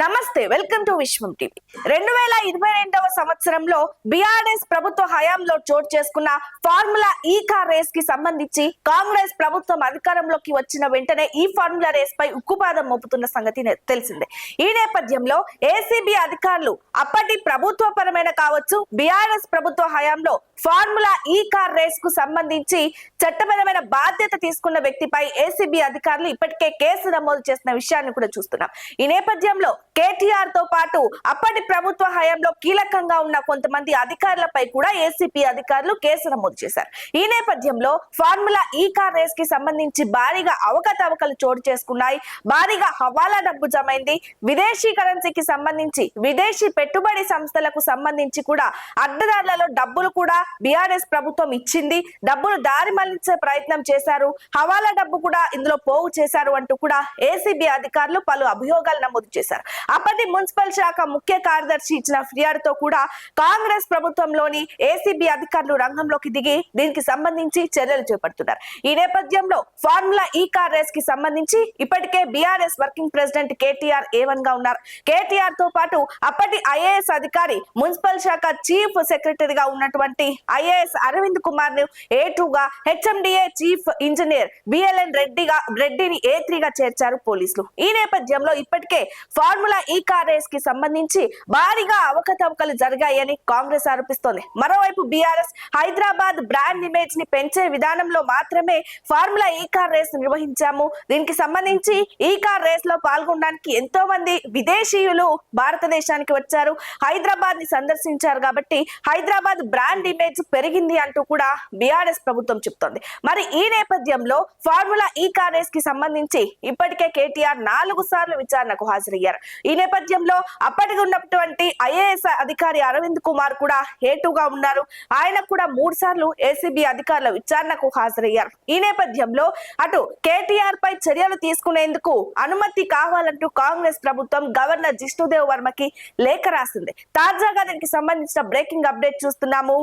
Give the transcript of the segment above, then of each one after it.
నమస్తే welcome to Vishwam TV. రెండు వేల ఇరవై రెండవ సంవత్సరంలో బీఆర్ఎస్ ప్రభుత్వ హయాంలో చోటు చేసుకున్న ఫార్ములా ఈ కార్ రేస్కి సంబంధించి కాంగ్రెస్ ప్రభుత్వం అధికారంలోకి వచ్చిన వెంటనే ఈ ఫార్ములా రేస్ పై ఉక్కుపాదం మోపుతున్న సంగతి తెలిసిందే. ఈ నేపథ్యంలో ఏసీబీ అధికారులు అప్పటి ప్రభుత్వ పరమైన కావచ్చు బీఆర్ఎస్ ప్రభుత్వ హయాంలో ఫార్ములా ఈ కార్ రేస్కు సంబంధించి చట్టపరమైన బాధ్యత తీసుకున్న వ్యక్తిపై ఏసీబీ అధికారులు ఇప్పటికే కేసు నమోదు చేసిన విషయాన్ని కూడా చూస్తున్నాం. ఈ నేపథ్యంలో కేటీఆర్తో పాటు అప్పటి ప్రభుత్వ హయాంలో కీలకంగా ఉన్న కొంతమంది అధికారులపై కూడా ఏసీబీ అధికారులు కేసు నమోదు చేశారు. ఈ నేపథ్యంలో ఫార్ములా ఈ కార్ రేస్కి సంబంధించి భారీగా అవకతవకలు చోటు చేసుకున్నాయి. భారీగా హవాలా డబ్బు జమైంది. విదేశీ కరెన్సీకి సంబంధించి విదేశీ పెట్టుబడి సంస్థలకు సంబంధించి కూడా అడ్డదారులలో డబ్బులు కూడా బీఆర్ఎస్ ప్రభుత్వం ఇచ్చింది. డబ్బులు దారి మళ్ళించే ప్రయత్నం చేశారు. హవాలా డబ్బు కూడా ఇందులో పోగు చేశారు అంటూ కూడా ఏసీబీ అధికారులు పలు అభియోగాలు నమోదు చేశారు. అప్పటి మున్సిపల్ శాఖ ముఖ్య కార్యదర్శి ఇచ్చిన ఫిర్యాదుతో కూడా కాంగ్రెస్ ప్రభుత్వంలోని ఏసీబీ అధికారులు రంగంలోకి దిగి దీనికి సంబంధించి చర్యలు చేపడుతున్నారు. ఈ నేపథ్యంలో ఫార్ములా ఈ కార్ రేస్కి సంబంధించి ఇప్పటికే BRS working president KTR A వన్గా ఉన్నారు. కేటీఆర్తో పాటు అప్పటి ఐఏఎస్ అధికారి మున్సిపల్ శాఖ చీఫ్ సెక్రటరీగా ఉన్నటువంటి ఐఏఎస్ అరవింద్ కుమార్ను ఏ టూగా హెచ్ఎండిఏ చీఫ్ ఇంజనీర్ బిఎల్ఎన్ రెడ్డిగా రెడ్డిని ఏ త్రీగా చేర్చారు పోలీసులు. ఈ నేపథ్యంలో ఇప్పటికే ఫార్ములా ఈ కార్ రేస్కి సంబంధించి భారీగా అవకతవకలు జరిగాయని కాంగ్రెస్ ఆరోపిస్తోంది. మరోవైపు బీఆర్ఎస్ హైదరాబాద్ బ్రాండ్ ఇమేజ్ని పెంచే విధానంలో మాత్రమే ఫార్ములా ఈ కార్ రేస్ నిర్వహించాము. దీనికి సంబంధించి ఈ కార్ రేస్లో పాల్గొనడానికి ఎంతో మంది విదేశీయులు భారతదేశానికి వచ్చారు. హైదరాబాద్ని సందర్శించారు కాబట్టి హైదరాబాద్ బ్రాండ్ ఇమేజ్ పెరిగింది అంటూ కూడా బీఆర్ఎస్ ప్రభుత్వం చెప్తోంది. మరి ఈ నేపథ్యంలో ఫార్ములా ఈ కార్ రేస్కి సంబంధించి ఇప్పటికే కేటీఆర్ నాలుగు సార్లు విచారణకు హాజరయ్యారు. ఈ నేపథ్యంలో అప్పటికి ఉన్నటువంటి ఐఏఎస్ అధికారి అరవింద్ కుమార్ కూడా హేటుగా ఉన్నారు. ఆయన కూడా మూడు సార్లు ఏసీబీ అధికారుల విచారణకు హాజరయ్యారు. ఈ నేపథ్యంలో అటు కేటీఆర్ పై చర్యలు తీసుకునేందుకు అనుమతి కావాలంటూ కాంగ్రెస్ ప్రభుత్వం గవర్నర్ జిష్ణుదేవ్ వర్మకి లేఖ రాసింది. తాజాగా దీనికి సంబంధించిన బ్రేకింగ్ అప్డేట్ చూస్తున్నాము.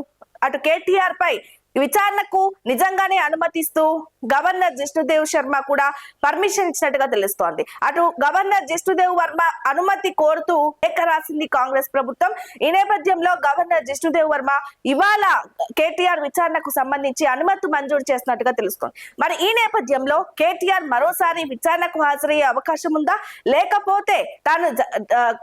అటు కేటీఆర్ పై విచారణకు నిజంగానే అనుమతిస్తూ గవర్నర్ జిష్ణుదేవ్ శర్మ కూడా పర్మిషన్ ఇచ్చినట్టుగా తెలుస్తోంది. అటు గవర్నర్ జిష్ణుదేవ్ వర్మ అనుమతి కోరుతూ లేఖ రాసింది కాంగ్రెస్ ప్రభుత్వం. ఈ నేపథ్యంలో గవర్నర్ జిష్ణుదేవ్ వర్మ ఇవాళ కేటీఆర్ విచారణకు సంబంధించి అనుమతి మంజూరు చేసినట్టుగా తెలుస్తోంది. మరి ఈ నేపథ్యంలో కేటీఆర్ మరోసారి విచారణకు హాజరయ్యే అవకాశం ఉందా? లేకపోతే తాను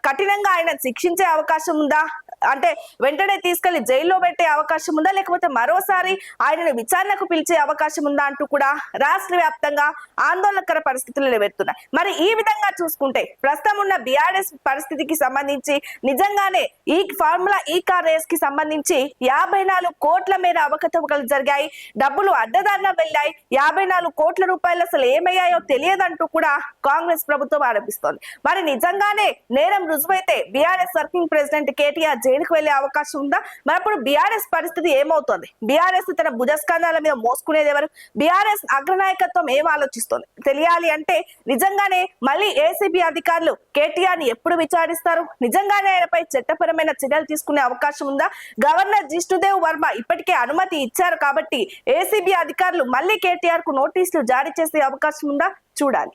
కఠినంగా ఆయన శిక్షించే అవకాశం ఉందా? అంటే వెంటనే తీసుకెళ్ళి జైల్లో పెట్టే అవకాశం ఉందా? లేకపోతే మరోసారి ఆయనను విచారణకు పిలిచే అవకాశం ఉందా అంటూ కూడా రాష్ట్ర వ్యాప్తంగా ఆందోళనకర పరిస్థితులు నిలబెడుతున్నాయి. మరి ఈ విధంగా చూసుకుంటే ప్రస్తుతం ఉన్న బీఆర్ఎస్ పరిస్థితికి సంబంధించి నిజంగానే ఈ ఫార్ములా ఈ కార్ రేస్కి సంబంధించి యాభై నాలుగు కోట్ల మేర అవకతవకలు జరిగాయి. డబ్బులు అడ్డదారిన వెళ్ళాయి. యాభై నాలుగు కోట్ల రూపాయలు అసలు ఏమయ్యాయో తెలియదంటూ కూడా కాంగ్రెస్ ప్రభుత్వం ఆరోపిస్తోంది. మరి నిజంగానే నేరం రుజువైతే బీఆర్ఎస్ వర్కింగ్ ప్రెసిడెంట్ కేటీఆర్ శ్రేణికి వెళ్ళే అవకాశం ఉందా? మరి అప్పుడు బీఆర్ఎస్ పరిస్థితి ఏమవుతుంది? బీఆర్ఎస్ తన భుజస్కంధాల మీద మోసుకునేది ఎవరు? బీఆర్ఎస్ అగ్రనాయకత్వం ఏం ఆలోచిస్తుంది? తెలియాలి అంటే నిజంగానే మళ్ళీ ఏసీబీ అధికారులు కేటీఆర్ని ఎప్పుడు విచారిస్తారు? నిజంగానే ఆయనపై చట్టపరమైన చర్యలు తీసుకునే అవకాశం ఉందా? గవర్నర్ జిష్ణుదేవ్ వర్మ ఇప్పటికే అనుమతి ఇచ్చారు కాబట్టి ఏసీబీ అధికారులు మళ్ళీ కేటీఆర్కు నోటీసులు జారీ చేసే అవకాశం ఉందా? చూడాలి.